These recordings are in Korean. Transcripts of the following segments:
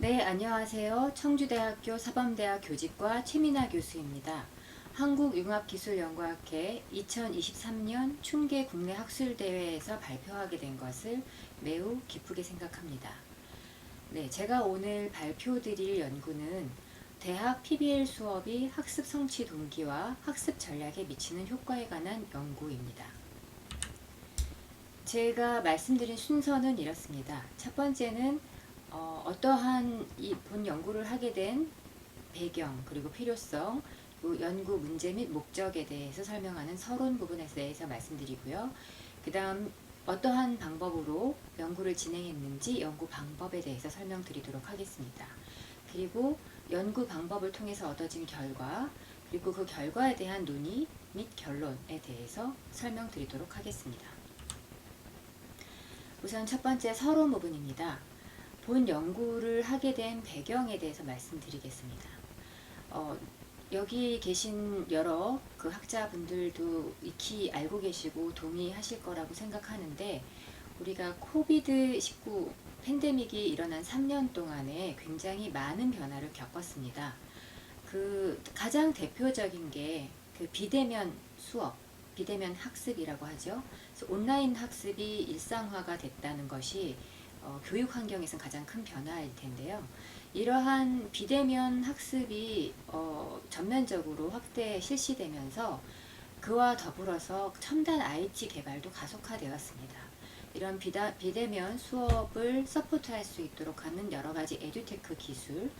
네, 안녕하세요. 청주대학교 사범대학 교직과 최민아 교수입니다. 한국융합기술연구학회 2023년 충계 국내 학술대회에서 발표하게 된 것을 매우 기쁘게 생각합니다. 네, 제가 오늘 발표드릴 연구는 대학 PBL 수업이 학습 성취 동기와 학습 전략에 미치는 효과에 관한 연구입니다. 제가 말씀드린 순서는 이렇습니다. 첫 번째는 어, 떠한 이 본 연구를 하게 된 배경 그리고 필요성 그리고 연구 문제 및 목적에 대해서 설명하는 서론 부분에 대해서 말씀드리고요. 그 다음 어떠한 방법으로 연구를 진행했는지 연구 방법에 대해서 설명드리도록 하겠습니다. 그리고 연구 방법을 통해서 얻어진 결과 그리고 그 결과에 대한 논의 및 결론에 대해서 설명드리도록 하겠습니다. 우선 첫 번째 서론 부분입니다. 본 연구를 하게 된 배경에 대해서 말씀드리겠습니다. 어, 여기 계신 여러 그 학자분들도 익히 알고 계시고 동의하실 거라고 생각하는데 우리가 코비드19 팬데믹이 일어난 3년 동안에 굉장히 많은 변화를 겪었습니다. 그 가장 대표적인 게 그 비대면 수업, 비대면 학습이라고 하죠. 온라인 학습이 일상화가 됐다는 것이 어, 교육 환경에서는 가장 큰 변화일 텐데요. 이러한 비대면 학습이 어, 전면적으로 확대 실시되면서 그와 더불어서 첨단 IT 개발도 가속화되었습니다. 이런 비다, 비대면 수업을 서포트할 수 있도록 하는 여러 가지 에듀테크 기술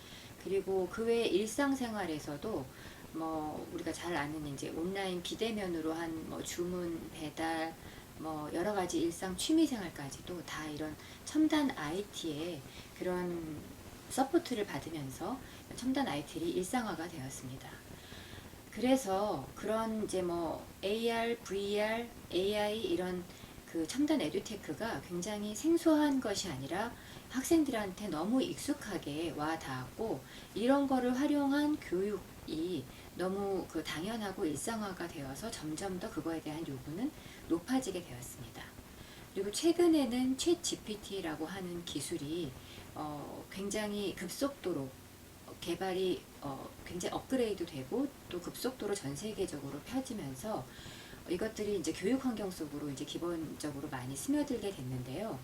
그리고 그 외 일상생활에서도 뭐 우리가 잘 아는 이제 온라인 비대면으로 한 뭐 주문 배달 뭐 여러 가지 일상 취미 생활까지도 다 이런 첨단 IT의 그런 서포트를 받으면서 첨단 IT를 일상화가 되었습니다. 그래서 그런 이제 뭐 AR, VR, AI 이런 그 첨단 에듀테크가 굉장히 생소한 것이 아니라 학생들한테 너무 익숙하게 와 닿았고 이런 거를 활용한 교육이 너무 그 당연하고 일상화가 되어서 점점 더 그거에 대한 요구는 높아지게 되었습니다. 그리고 최근에는 챗 GPT라고 하는 기술이 어, 굉장히 급속도로 개발이 어, 굉장히 업그레이드 되고 또 급속도로 전 세계적으로 펴지면서 이것들이 이제 교육 환경 속으로 이제 기본적으로 많이 스며들게 됐는데요.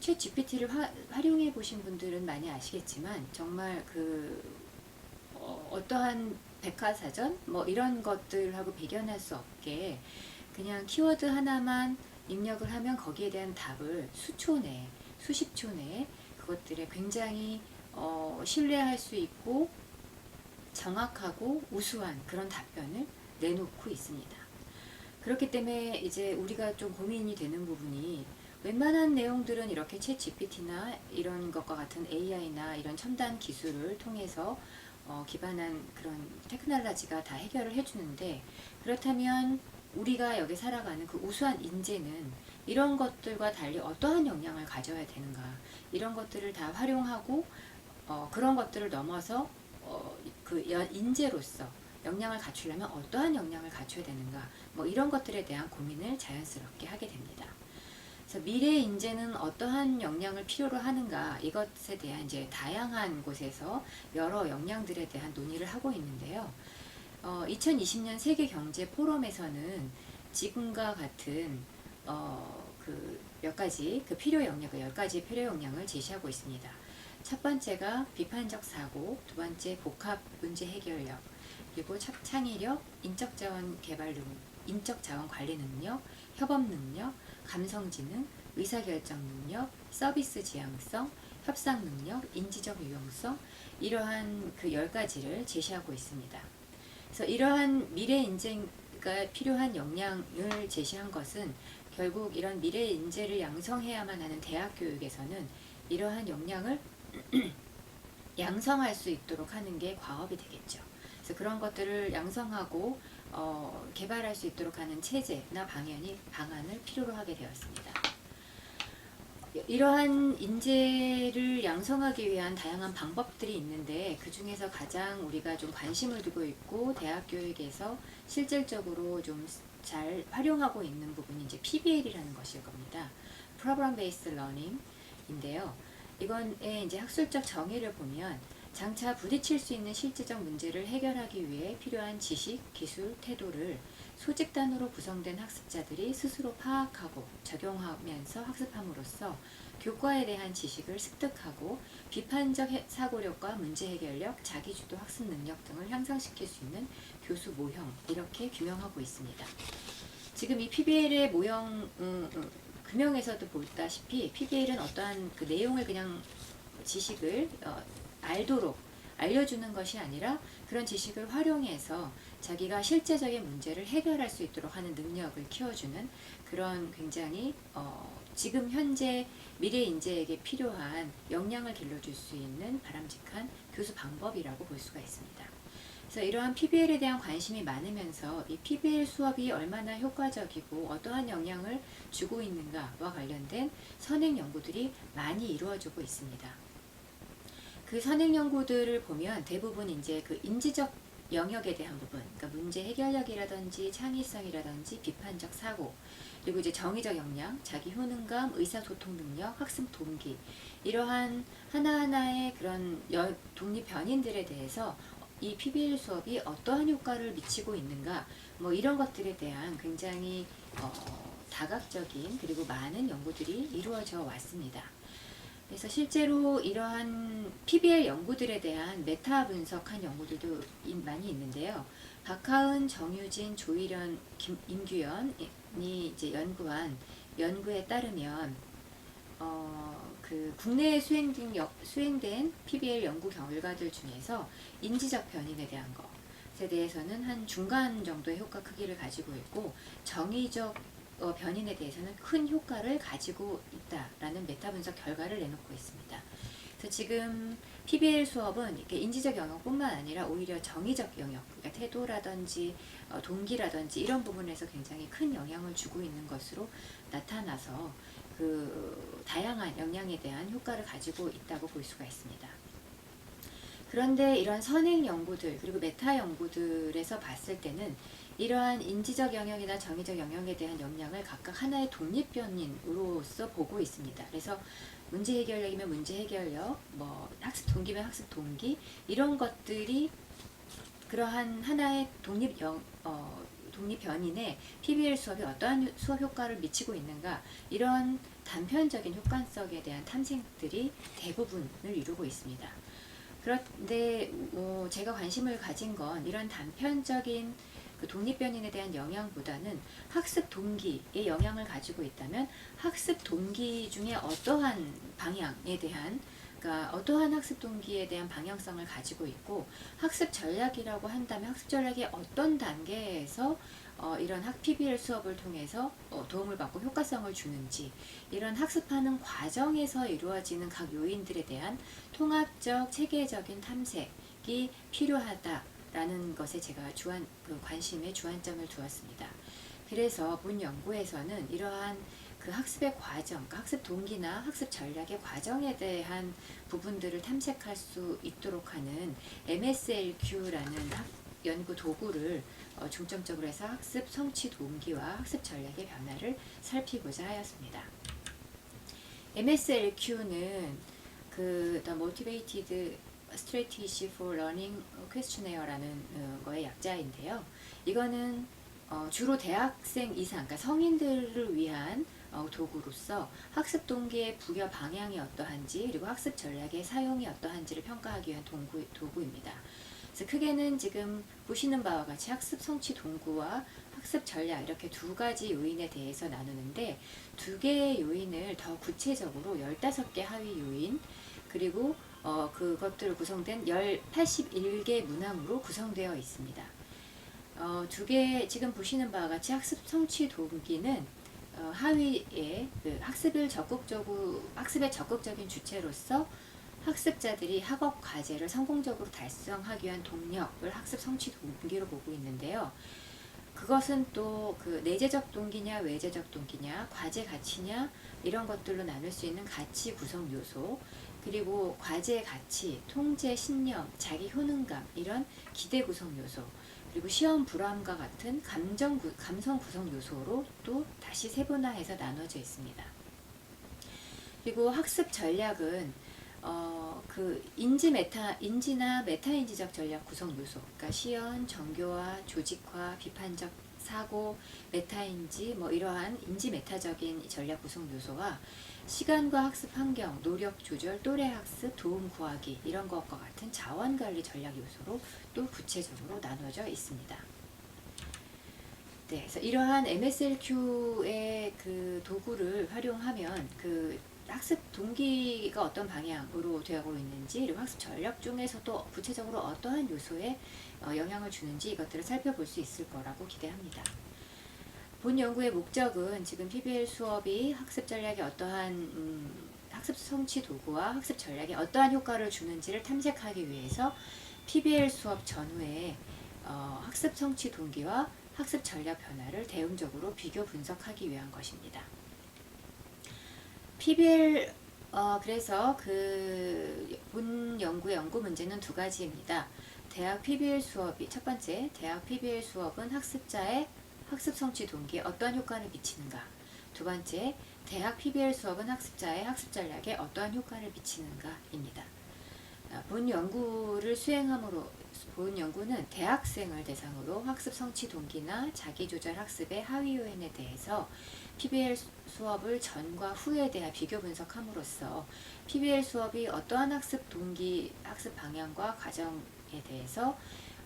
챗 GPT를 화, 활용해 보신 분들은 많이 아시겠지만 정말 그 어, 어떠한 백과사전 뭐 이런 것들하고 비견할 수 없게 그냥 키워드 하나만 입력을 하면 거기에 대한 답을 수초 내에 수십 초 내에 그것들에 굉장히 어, 신뢰할 수 있고 정확하고 우수한 그런 답변을 내놓고 있습니다. 그렇기 때문에 이제 우리가 좀 고민이 되는 부분이 웬만한 내용들은 이렇게 챗 GPT나 이런 것과 같은 AI나 이런 첨단 기술을 통해서 어, 기반한 그런 테크놀로지가 다 해결을 해주는데 그렇다면 우리가 여기 살아가는 그 우수한 인재는 이런 것들과 달리 어떠한 역량을 가져야 되는가 이런 것들을 다 활용하고 어, 그런 것들을 넘어서 어, 그 인재로서 역량을 갖추려면 어떠한 역량을 갖춰야 되는가 뭐 이런 것들에 대한 고민을 자연스럽게 하게 됩니다. 그래서 미래 인재는 어떠한 역량을 필요로 하는가 이것에 대한 이제 다양한 곳에서 여러 역량들에 대한 논의를 하고 있는데요. 어, 2020년 세계 경제 포럼에서는 지금과 같은 어, 그몇 가지 그 필요 역량, 그 10가지 필요 역량을 제시하고 있습니다. 첫 번째가 비판적 사고, 두 번째 복합 문제 해결력, 그리고 창의력, 인적 자원 개발 능, 인적 자원 관리 능력, 협업 능력, 감성 지능, 의사 결정 능력, 서비스 지향성, 협상 능력, 인지적 유용성 이러한 그 10가지를 제시하고 있습니다. 그래서 이러한 미래 인재가 필요한 역량을 제시한 것은 결국 이런 미래 인재를 양성해야만 하는 대학 교육에서는 이러한 역량을 양성할 수 있도록 하는 게 과업이 되겠죠. 그래서 그런 것들을 양성하고 어, 개발할 수 있도록 하는 체제나 방향이 방안을 필요로 하게 되었습니다. 이러한 인재를 양성하기 위한 다양한 방법들이 있는데 그 중에서 가장 우리가 좀 관심을 두고 있고 대학 교육에서 실질적으로 좀 잘 활용하고 있는 부분이 이제 PBL이라는 것일 겁니다. Problem Based Learning인데요. 이건의 이제 학술적 정의를 보면 장차 부딪힐 수 있는 실질적 문제를 해결하기 위해 필요한 지식, 기술, 태도를 소집단으로 구성된 학습자들이 스스로 파악하고 적용하면서 학습함으로써 교과에 대한 지식을 습득하고 비판적 해- 사고력과 문제 해결력, 자기주도 학습 능력 등을 향상시킬 수 있는 교수 모형 이렇게 규명하고 있습니다. 지금 이 PBL의 모형 음, 음, 금형에서도 보다시피 PBL은 어떠한 그 내용을 그냥 지식을 어, 알도록 알려주는 것이 아니라 그런 지식을 활용해서 자기가 실제적인 문제를 해결할 수 있도록 하는 능력을 키워주는 그런 굉장히 어, 지금 현재 미래 인재에게 필요한 역량을 길러줄 수 있는 바람직한 교수 방법이라고 볼 수가 있습니다. 그래서 이러한 PBL에 대한 관심이 많으면서 이 PBL 수업이 얼마나 효과적이고 어떠한 영향을 주고 있는가와 관련된 선행 연구들이 많이 이루어지고 있습니다. 그 선행 연구들을 보면 대부분 이제 그 인지적 영역에 대한 부분, 그러니까 문제 해결력이라든지 창의성이라든지 비판적 사고, 그리고 이제 정의적 역량, 자기 효능감, 의사소통 능력, 학습 동기 이러한 하나하나의 그런 여- 독립 변인들에 대해서 이 PBL 수업이 어떠한 효과를 미치고 있는가 뭐 이런 것들에 대한 굉장히 어, 다각적인 그리고 많은 연구들이 이루어져 왔습니다. 그래서 실제로 이러한 PBL 연구들에 대한 메타 분석한 연구들도 이- 많이 있는데요. 박하은, 정유진, 조일현, 김, 임규현이 이제 연구한 연구에 따르면 어, 그 국내에 수행된, 여- 수행된 PBL 연구 결과들 중에서 인지적 변인에 대한 것에 대해서는 한 중간 정도의 효과 크기를 가지고 있고 정의적 어, 변인에 대해서는 큰 효과를 가지고 있다라는 메타 분석 결과를 내놓고 있습니다. 그래서 지금 PBL 수업은 이렇게 인지적 영역뿐만 아니라 오히려 정의적 영역, 그러니까 태도라든지 어, 동기라든지 이런 부분에서 굉장히 큰 영향을 주고 있는 것으로 나타나서 그 다양한 영향에 대한 효과를 가지고 있다고 볼 수가 있습니다. 그런데 이런 선행 연구들 그리고 메타 연구들에서 봤을 때는 이러한 인지적 영역이나 정의적 영역에 대한 역량을 각각 하나의 독립 변인으로서 보고 있습니다. 그래서 문제 해결력이면 문제 해결력, 뭐 학습 동기면 학습 동기 이런 것들이 그러한 하나의 독립 영, 어, 독립 변인에 PBL 수업이 어떠한 수업 효과를 미치고 있는가 이런 단편적인 효과성에 대한 탐색들이 대부분을 이루고 있습니다. 그런데 어, 제가 관심을 가진 건 이런 단편적인 그 독립 변인에 대한 영향보다는 학습 동기에 영향을 가지고 있다면 학습 동기 중에 어떠한 방향에 대한 그러니까 어떠한 학습 동기에 대한 방향성을 가지고 있고 학습 전략이라고 한다면 학습 전략이 어떤 단계에서 어, 이런 학 PBL 수업을 통해서 어, 도움을 받고 효과성을 주는지 이런 학습하는 과정에서 이루어지는 각 요인들에 대한 통합적 체계적인 탐색이 필요하다라는 것에 제가 주안 그 관심에 주안점을 두었습니다. 그래서 본 연구에서는 이러한 그 학습의 과정, 그러니까 학습 동기나 학습 전략의 과정에 대한 부분들을 탐색할 수 있도록 하는 MSLQ라는 학, 연구 도구를 어, 중점적으로 해서 학습 성취 동기와 학습 전략의 변화를 살피고자 하였습니다. MSLQ는 그 The Motivated Strategy for Learning Questionnaires,라는 어, 거의 약자인데요. 이거는 어, 주로 대학생 이상, 그러니까 성인들을 위한 어, 도구로서 학습 동기의 부여 방향이 어떠한지 그리고 학습 전략의 사용이 어떠한지를 평가하기 위한 도구, 도구입니다. 그래서 크게는 지금 보시는 바와 같이 학습 성취 동구와 학습 전략 이렇게 두 가지 요인에 대해서 나누는데 두 개의 요인을 더 구체적으로 15개 하위 요인 그리고 어, 그것들 구성된 81개 문항으로 구성되어 있습니다. 어, 두 개 지금 보시는 바와 같이 학습 성취 동기는 어, 하위에 그 학습을 적극적으로 학습의 적극적인 주체로서 학습자들이 학업 과제를 성공적으로 달성하기 위한 동력을 학습 성취 동기로 보고 있는데요. 그것은 또 그 내재적 동기냐 외재적 동기냐 과제 가치냐 이런 것들로 나눌 수 있는 가치 구성 요소 그리고 과제 가치, 통제 신념, 자기 효능감 이런 기대 구성 요소 그리고 시험 불안과 같은 감정 구, 감성 구성 요소로 또 다시 세분화해서 나눠져 있습니다. 그리고 학습 전략은 어, 그 인지 메타 인지나 메타인지적 전략 구성 요소, 그러니까 시연, 정교화, 조직화, 비판적 사고, 메타인지 뭐 이러한 인지 메타적인 전략 구성 요소와 시간과 학습 환경, 노력 조절, 또래 학습, 도움 구하기 이런 것과 같은 자원 관리 전략 요소로 또 구체적으로 나눠져 있습니다. 네, 그래서 이러한 MSLQ의 그 도구를 활용하면 그 학습 동기가 어떤 방향으로 되고 있는지 그리고 학습 전략 중에서도 구체적으로 어떠한 요소에 어, 영향을 주는지 이것들을 살펴볼 수 있을 거라고 기대합니다. 본 연구의 목적은 지금 PBL 수업이 학습 전략에 어떠한 음, 학습 성취 도구와 학습 전략에 어떠한 효과를 주는지를 탐색하기 위해서 PBL 수업 전후에 어, 학습 성취 동기와 학습 전략 변화를 대응적으로 비교 분석하기 위한 것입니다. PBL 어, 그래서 그 본 연구의 연구 문제는 두 가지입니다. 대학 PBL 수업이 첫 번째 대학 PBL 수업은 학습자의 학습 성취 동기에 어떠한 효과를 미치는가. 두 번째 대학 PBL 수업은 학습자의 학습 전략에 어떠한 효과를 미치는가입니다. 아, 본 연구를 수행함으로 본 연구는 대학생을 대상으로 학습 성취 동기나 자기 조절 학습의 하위 요인에 대해서 PBL 수업을 전과 후에 대한 비교 분석함으로써 PBL 수업이 어떠한 학습 동기, 학습 방향과 과정에 대해서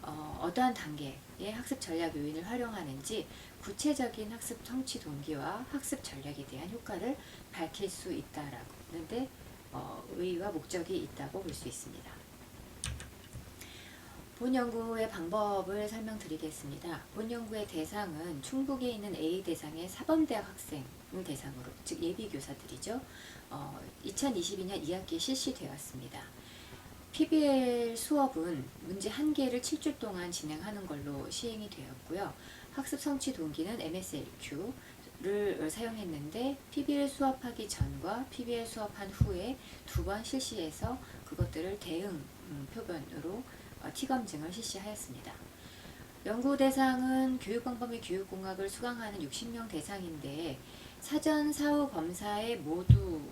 어, 어떠한 단계의 학습 전략 요인을 활용하는지 구체적인 학습 성취 동기와 학습 전략에 대한 효과를 밝힐 수 있다라는데 어, 의의와 목적이 있다고 볼 수 있습니다. 본 연구의 방법을 설명드리겠습니다. 본 연구의 대상은 충북에 있는 A 대상의 사범대학 학생을 대상으로, 즉 예비교사들이죠. 어, 2022년 2학기에 실시되었습니다. PBL 수업은 문제 한 개를 7주 동안 진행하는 걸로 시행이 되었고요. 학습 성취 동기는 MSLQ를 사용했는데 PBL 수업하기 전과 PBL 수업한 후에 두 번 실시해서 그것들을 대응 음, 표본으로 어, T 검증을 실시하였습니다. 연구 대상은 교육방법의 교육공학을 수강하는 60명 대상인데 사전 사후 검사에 모두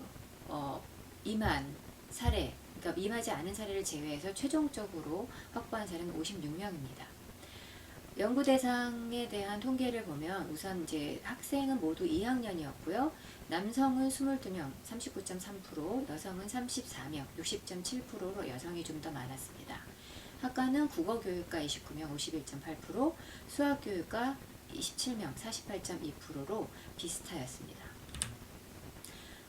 어, 임한 사례, 그러니까 임하지 않은 사례를 제외해서 최종적으로 확보한 사례는 56명입니다. 연구 대상에 대한 통계를 보면 우선 이제 학생은 모두 2학년이었고요. 남성은 22명, 39.3%, 여성은 34명, 60.7%로 여성이 좀 더 많았습니다. 학과는 국어교육과 29명 51.8%, 수학교육과 27명 48.2%로 비슷하였습니다.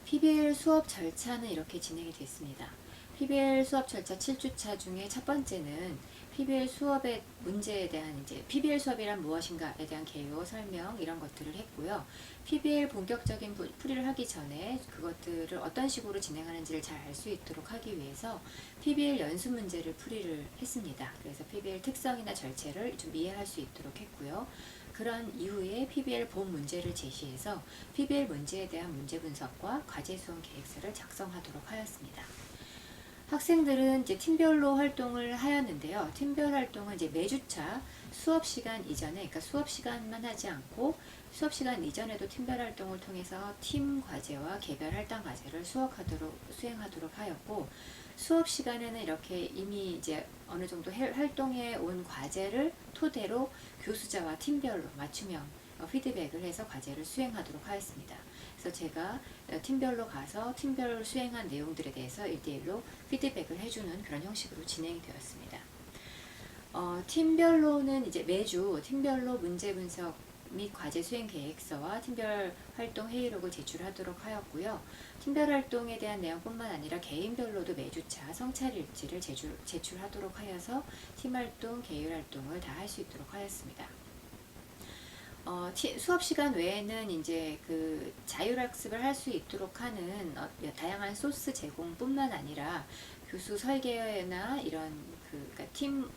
PBL 수업 절차는 이렇게 진행이 됐습니다. PBL 수업 절차 7주차 중에 첫 번째는 PBL 수업의 문제에 대한 이제 PBL 수업이란 무엇인가에 대한 개요, 설명 이런 것들을 했고요. PBL 본격적인 풀이를 하기 전에 그것들을 어떤 식으로 진행하는지를 잘 알 수 있도록 하기 위해서 PBL 연습 문제를 풀이를 했습니다. 그래서 PBL 특성이나 절차를 좀 이해할 수 있도록 했고요. 그런 이후에 PBL 본 문제를 제시해서 PBL 문제에 대한 문제 분석과 과제 수행 계획서를 작성하도록 하였습니다. 학생들은 이제 팀별로 활동을 하였는데요. 팀별 활동은 이제 매주차 수업 시간 이전에, 그러니까 수업 시간만 하지 않고 수업 시간 이전에도 팀별 활동을 통해서 팀 과제와 개별 할당 과제를 수업하도록 수행하도록 하였고 수업 시간에는 이렇게 이미 이제 어느 정도 활동해 온 과제를 토대로 교수자와 팀별로 맞춤형 어, 피드백을 해서 과제를 수행하도록 하였습니다. 그래서 제가 어, 팀별로 가서 팀별 수행한 내용들에 대해서 1대1로 피드백을 해주는 그런 형식으로 진행이 되었습니다. 어, 팀별로는 이제 매주 팀별로 문제 분석 및 과제 수행 계획서와 팀별 활동 회의록을 제출하도록 하였고요. 팀별 활동에 대한 내용뿐만 아니라 개인별로도 매주차 성찰 일지를 제출, 제출하도록 하여서 팀 활동, 개율 활동을 다 할 수 있도록 하였습니다. 어, 티, 수업 시간 외에는 이제 그 자율학습을 할 수 있도록 하는 어, 다양한 소스 제공뿐만 아니라 교수 설계나 이런 그 그러니까 팀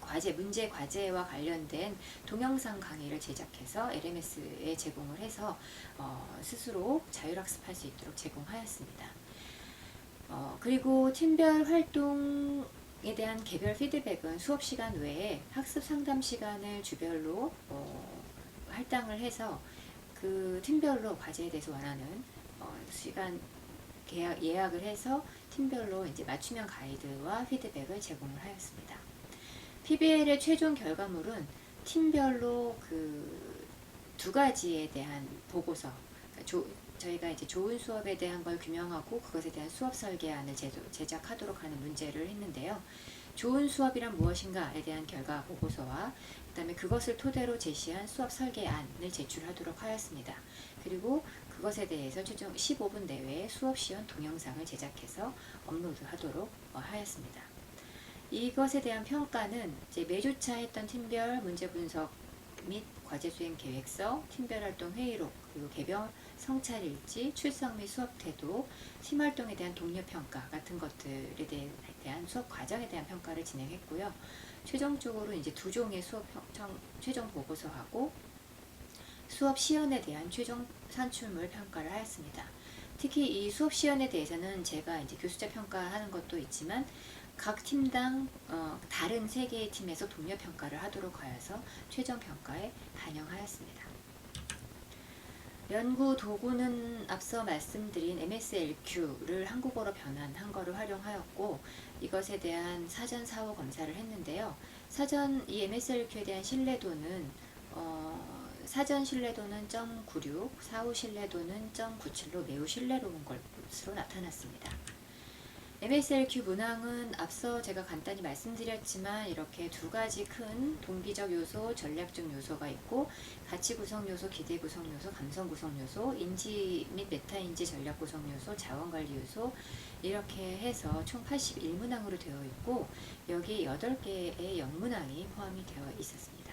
과제, 문제 과제와 관련된 동영상 강의를 제작해서 LMS에 제공을 해서 어, 스스로 자율학습할 수 있도록 제공하였습니다. 어, 그리고 팀별 활동에 대한 개별 피드백은 수업 시간 외에 학습 상담 시간을 주별로 어, 할당을 해서 그 팀별로 과제에 대해서 원하는 어, 시간 계약, 예약을 해서 팀별로 이제 맞춤형 가이드와 피드백을 제공을 하였습니다. PBL의 최종 결과물은 팀별로 그 두 가지에 대한 보고서, 그러니까 조- 저희가 이제 좋은 수업에 대한 걸 규명하고 그것에 대한 수업 설계안을 제조, 제작하도록 하는 문제를 했는데요. 좋은 수업이란 무엇인가에 대한 결과 보고서와 그다음에 그것을 토대로 제시한 수업 설계안을 제출하도록 하였습니다. 그리고 그것에 대해서 최종 15분 내외에 수업 시연 동영상을 제작해서 업로드하도록 어, 하였습니다. 이것에 대한 평가는 이제 매주차 했던 팀별 문제 분석 및 과제 수행 계획서, 팀별 활동 회의록, 그리고 개별 성찰 일지, 출석 및 수업 태도, 팀 활동에 대한 동료 평가 같은 것들에 대- 대한 수업 과정에 대한 평가를 진행했고요. 최종적으로 이제 두 종의 수업 평, 청- 최종 보고서하고 수업 시연에 대한 최종 산출물 평가를 하였습니다. 특히 이 수업 시연에 대해서는 제가 이제 교수자 평가하는 것도 있지만 각 팀당 어, 다른 세 개의 팀에서 동료 평가를 하도록 하여서 최종 평가에 반영하였습니다. 연구 도구는 앞서 말씀드린 MSLQ를 한국어로 변환 한 거를 활용하였고 이것에 대한 사전 사후 검사를 했는데요. 사전 이 MSLQ에 대한 신뢰도는 어, 사전 신뢰도는 0.96, 사후 신뢰도는 0.97로 매우 신뢰로운 것으로 나타났습니다. MSLQ 문항은 앞서 제가 간단히 말씀드렸지만 이렇게 두 가지 큰 동기적 요소, 전략적 요소가 있고 가치 구성 요소, 기대 구성 요소, 감성 구성 요소, 인지 및 메타 인지 전략 구성 요소, 자원 관리 요소 이렇게 해서 총 81문항으로 되어 있고 여기 8개의 영문항이 포함이 되어 있었습니다.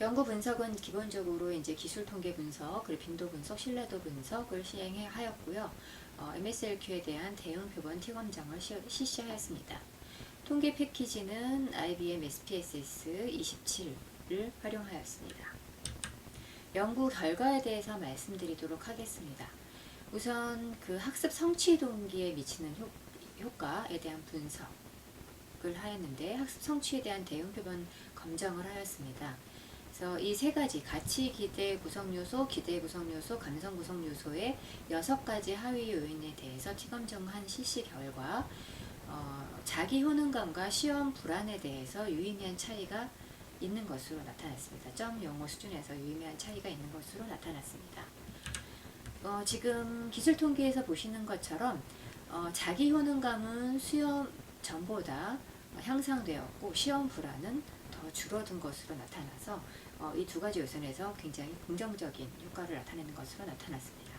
연구 분석은 기본적으로 이제 기술 통계 분석, 그리고 빈도 분석, 신뢰도 분석을 시행해 하였고요. 어, MSLQ에 대한 대응 표본 T 검정을 시- 실시하였습니다. 통계 패키지는 IBM SPSS 27을 활용하였습니다. 연구 결과에 대해서 말씀드리도록 하겠습니다. 우선 그 학습 성취 동기에 미치는 효, 효과에 대한 분석을 하였는데 학습 성취에 대한 대응 표본 검정을 하였습니다. 그래서 이 세 가지 가치 기대 구성 요소, 기대 구성 요소, 감성 구성 요소의 여섯 가지 하위 요인에 대해서 T 검정한 실시 결과 어, 자기 효능감과 시험 불안에 대해서 유의미한 차이가 있는 것으로 나타났습니다. 0.05 수준에서 유의미한 차이가 있는 것으로 나타났습니다. 어, 지금 기술 통계에서 보시는 것처럼 어, 자기 효능감은 수험 전보다 향상되었고 시험 불안은 더 줄어든 것으로 나타나서 어, 이두 가지 요소에서 굉장히 긍정적인 효과를 나타내는 것으로 나타났습니다.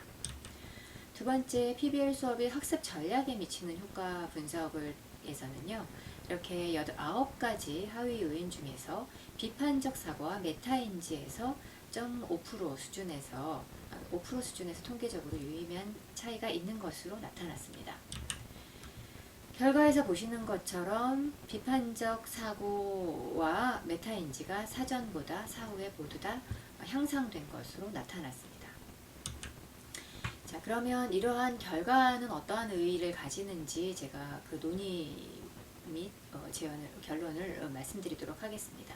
두 번째 PBL 수업의 학습 전략에 미치는 효과 분석을 에서는요. 이렇게 여덟 아홉 가지 하위 요인 중에서 비판적 사고와 메타인지에서 0.5% 수준에서 아, 5% 수준에서 통계적으로 유의미한 차이가 있는 것으로 나타났습니다. 결과에서 보시는 것처럼 비판적 사고와 메타인지가 사전보다 사후에 모두 다 향상된 것으로 나타났습니다. 자, 그러면 이러한 결과는 어떠한 의의를 가지는지 제가 그 논의 및 어, 제언을, 결론을 어, 말씀드리도록 하겠습니다.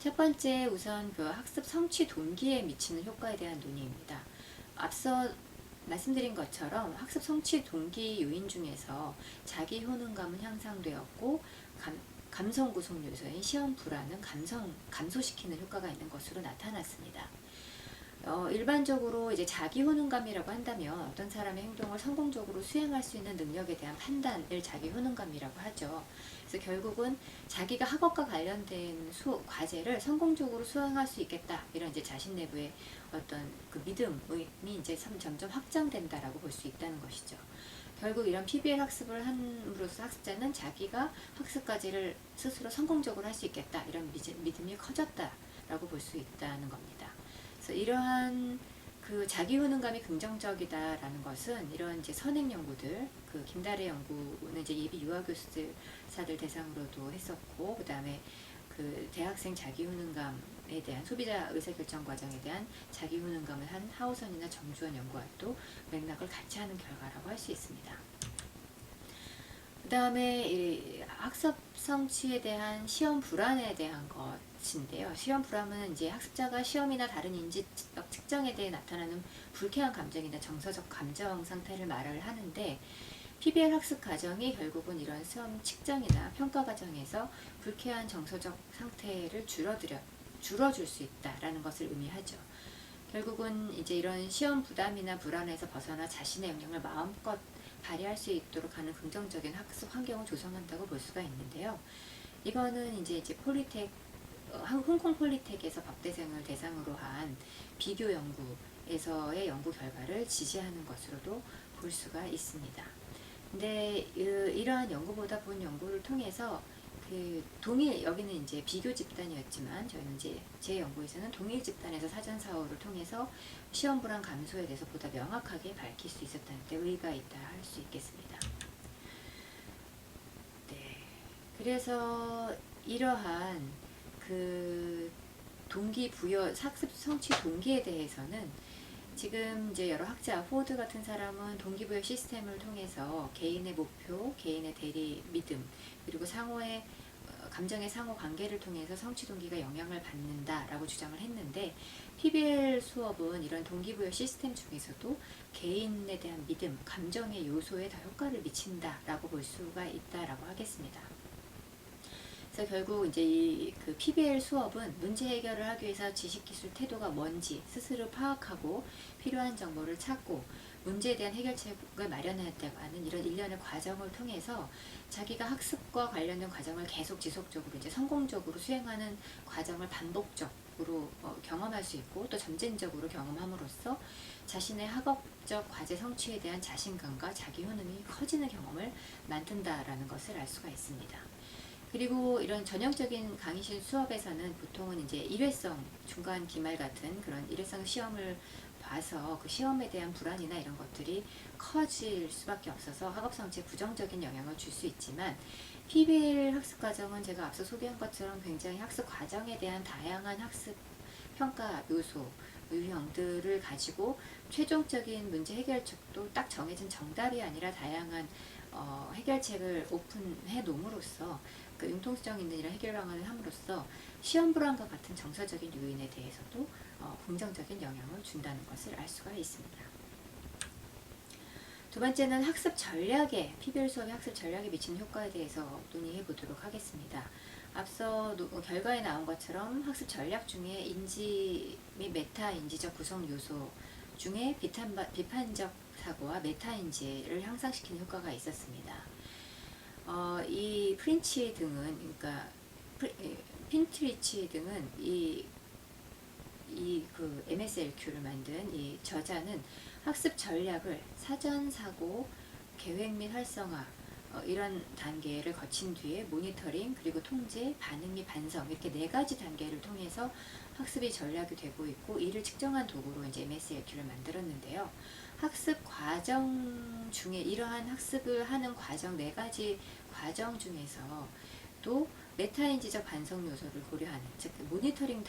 첫 번째 우선 그 학습 성취 동기에 미치는 효과에 대한 논의입니다. 앞서 말씀드린 것처럼 학습 성취 동기 요인 중에서 자기 효능감은 향상되었고 감, 감성 구성 요소인 시험 불안은 감성 감소시키는 효과가 있는 것으로 나타났습니다. 어, 일반적으로 이제 자기 효능감이라고 한다면 어떤 사람의 행동을 성공적으로 수행할 수 있는 능력에 대한 판단을 자기 효능감이라고 하죠. 그래서 결국은 자기가 학업과 관련된 수, 과제를 성공적으로 수행할 수 있겠다 이런 이제 자신 내부의 어떤 그 믿음이 이제 점- 점점 확장된다라고 볼 수 있다는 것이죠. 결국 이런 PBL 학습을 함으로써 학습자는 자기가 학습 과제를 스스로 성공적으로 할 수 있겠다 이런 믿음- 믿음이 커졌다라고 볼 수 있다는 겁니다. 그래서 이러한 그 자기 효능감이 긍정적이다라는 것은 이런 이제 선행 연구들, 그 김달의 연구는 이제 예비 유아 교수사들 대상으로도 했었고, 그 다음에 그 대학생 자기 효능감에 대한 소비자 의사결정 과정에 대한 자기 효능감을 한 하우선이나 정주원 연구와도 맥락을 같이 하는 결과라고 할 수 있습니다. 그 다음에 이 학습 성취에 대한 시험 불안에 대한 것인데요. 시험 불안은 이제 학습자가 시험이나 다른 인지적 측정에 대해 나타나는 불쾌한 감정이나 정서적 감정 상태를 말을 하는데 PBL 학습 과정이 결국은 이런 시험 측정이나 평가 과정에서 불쾌한 정서적 상태를 줄어들여 줄어줄 수 있다라는 것을 의미하죠. 결국은 이제 이런 시험 부담이나 불안에서 벗어나 자신의 역량을 마음껏 발휘할 수 있도록 하는 긍정적인 학습 환경을 조성한다고 볼 수가 있는데요. 이거는 이제 이제 폴리텍 어, 한- 홍콩 폴리텍에서 법대생을 대상으로 한 비교 연구에서의 연구 결과를 지지하는 것으로도 볼 수가 있습니다. 근데 이- 이러한 연구보다 본 연구를 통해서 그 동일 여기는 이제 비교 집단이었지만 저희는 이제 제 연구에서는 동일 집단에서 사전 사후를 통해서 시험 불안 감소에 대해서 보다 명확하게 밝힐 수 있었다는 데 의의가 있다 할 수 있겠습니다. 네. 그래서 이러한 그 동기부여 학습 성취 동기에 대해서는 지금 이제 여러 학자 포드 같은 사람은 동기부여 시스템을 통해서 개인의 목표, 개인의 대리 믿음 그리고 상호의 어, 감정의 상호 관계를 통해서 성취 동기가 영향을 받는다라고 주장을 했는데 PBL 수업은 이런 동기부여 시스템 중에서도 개인에 대한 믿음, 감정의 요소에 더 효과를 미친다라고 볼 수가 있다라고 하겠습니다. 그래서 결국 이제 이 그 PBL 수업은 문제 해결을 하기 위해서 지식 기술 태도가 뭔지 스스로 파악하고 필요한 정보를 찾고 문제에 대한 해결책을 마련하였다고 하는 이런 일련의 과정을 통해서 자기가 학습과 관련된 과정을 계속 지속적으로 이제 성공적으로 수행하는 과정을 반복적으로 어, 경험할 수 있고 또 점진적으로 경험함으로써 자신의 학업적 과제 성취에 대한 자신감과 자기 효능이 커지는 경험을 만든다라는 것을 알 수가 있습니다. 그리고 이런 전형적인 강의실 수업에서는 보통은 이제 일회성 중간 기말 같은 그런 일회성 시험을 봐서 그 시험에 대한 불안이나 이런 것들이 커질 수밖에 없어서 학업 성취에 부정적인 영향을 줄 수 있지만 PBL 학습 과정은 제가 앞서 소개한 것처럼 굉장히 학습 과정에 대한 다양한 학습 평가 요소 유형들을 가지고 최종적인 문제 해결책도 딱 정해진 정답이 아니라 다양한 어, 해결책을 오픈해 놓음으로써 그 융통성 있는 이런 해결 방안을 함으로써 시험 불안과 같은 정서적인 요인에 대해서도 어, 긍정적인 영향을 준다는 것을 알 수가 있습니다. 두 번째는 학습 전략에 PBL 수업의 학습 전략에 미치는 효과에 대해서 논의해 보도록 하겠습니다. 앞서 노- 결과에 나온 것처럼 학습 전략 중에 인지 및 메타 인지적 구성 요소 중에 비탄, 비판적 사고와 메타 인지를 향상시키는 효과가 있었습니다. 어, 이 프린치 등은 그러니까 프리- 에, 핀트리치 등은 이 이 그 MSLQ를 만든 이 저자는 학습 전략을 사전 사고, 계획 및 활성화 어, 이런 단계를 거친 뒤에 모니터링 그리고 통제, 반응 및 반성 이렇게 네 가지 단계를 통해서 학습이 전략이 되고 있고 이를 측정한 도구로 이제 MSLQ를 만들었는데요. 학습 과정 중에 이러한 학습을 하는 과정 네 가지 과정 중에서 또 메타인지적 반성 요소를 고려하는 즉 모니터링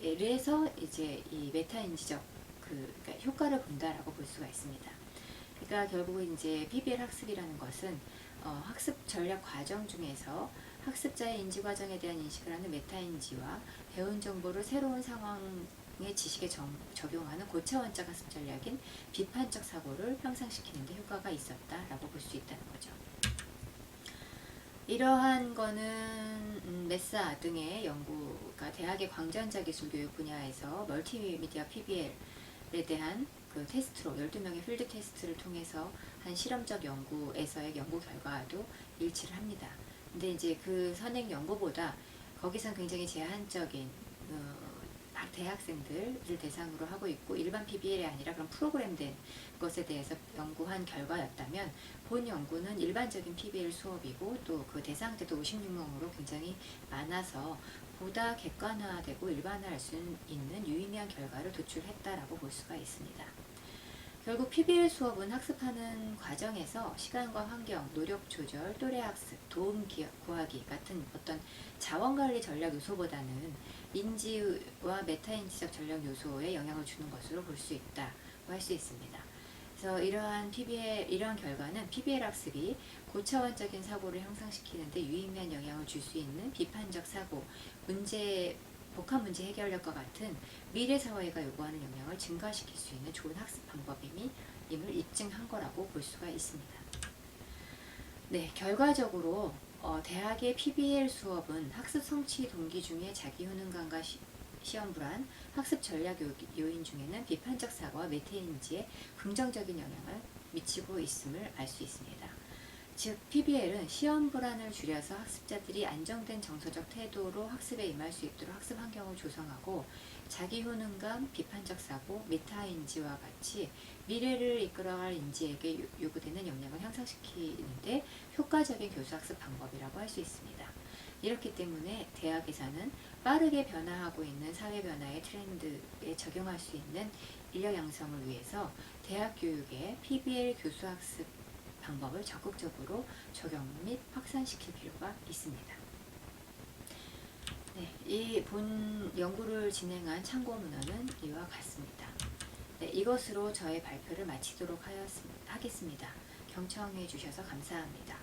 단계에서 이제 이 메타인지적 그 그러니까 효과를 본다라고 볼 수가 있습니다. 그러니까 결국 이제 PBL 학습이라는 것은 어, 학습 전략 과정 중에서 학습자의 인지 과정에 대한 인식을 하는 메타인지와 배운 정보를 새로운 상황의 지식에 정- 적용하는 고차원적 학습 전략인 비판적 사고를 향상시키는 데 효과가 있었다라고 볼 수 있다는 거죠. 이러한 거는 음, 메사 등의 연구가 대학의 광전자 기술 교육 분야에서 멀티미디어 PBL에 대한 그 테스트로 12명의 필드 테스트를 통해서 한 실험적 연구에서의 연구 결과와도 일치를 합니다. 근데 이제 그 선행 연구보다 거기선 굉장히 제한적인 어, 학- 대학생들을 대상으로 하고 있고 일반 PBL이 아니라 그런 프로그램된 것에 대해서 연구한 결과였다면 본 연구는 일반적인 PBL 수업이고 또 그 대상자도 56명으로 굉장히 많아서 보다 객관화되고 일반화할 수 있는 유의미한 결과를 도출했다라고 볼 수가 있습니다. 결국 PBL 수업은 학습하는 과정에서 시간과 환경, 노력 조절, 또래 학습, 도움 구하기 같은 어떤 자원관리 전략 요소보다는 인지와 메타인지적 전략 요소에 영향을 주는 것으로 볼 수 있다고 할 수 있습니다. 그래서 이러한 PBL 이러한 결과는 PBL 학습이 고차원적인 사고를 향상시키는데 유의미한 영향을 줄 수 있는 비판적 사고, 문제 복합 문제 해결력과 같은 미래 사회가 요구하는 역량을 증가시킬 수 있는 좋은 학습 방법임이 임을 입증한 거라고 볼 수가 있습니다. 네, 결과적으로 어, 대학의 PBL 수업은 학습 성취 동기 중에 자기 효능감과 시, 시험 불안, 학습 전략 요, 요인 중에는 비판적 사고와 메타인지에 긍정적인 영향을 미치고 있음을 알 수 있습니다. 즉 PBL은 시험 불안을 줄여서 학습자들이 안정된 정서적 태도로 학습에 임할 수 있도록 학습 환경을 조성하고 자기 효능감, 비판적 사고, 메타 인지와 같이 미래를 이끌어갈 인지에게 요- 요구되는 역량을 향상시키는데 효과적인 교수 학습 방법이라고 할 수 있습니다. 이렇기 때문에 대학에서는 빠르게 변화하고 있는 사회 변화의 트렌드에 적용할 수 있는 인력 양성을 위해서 대학 교육에 PBL 교수 학습 방법을 적극적으로 적용 및 확산시킬 필요가 있습니다. 네, 이 본 연구를 진행한 참고 문헌은 이와 같습니다. 네, 이것으로 저의 발표를 마치도록 하였습, 하겠습니다. 경청해 주셔서 감사합니다.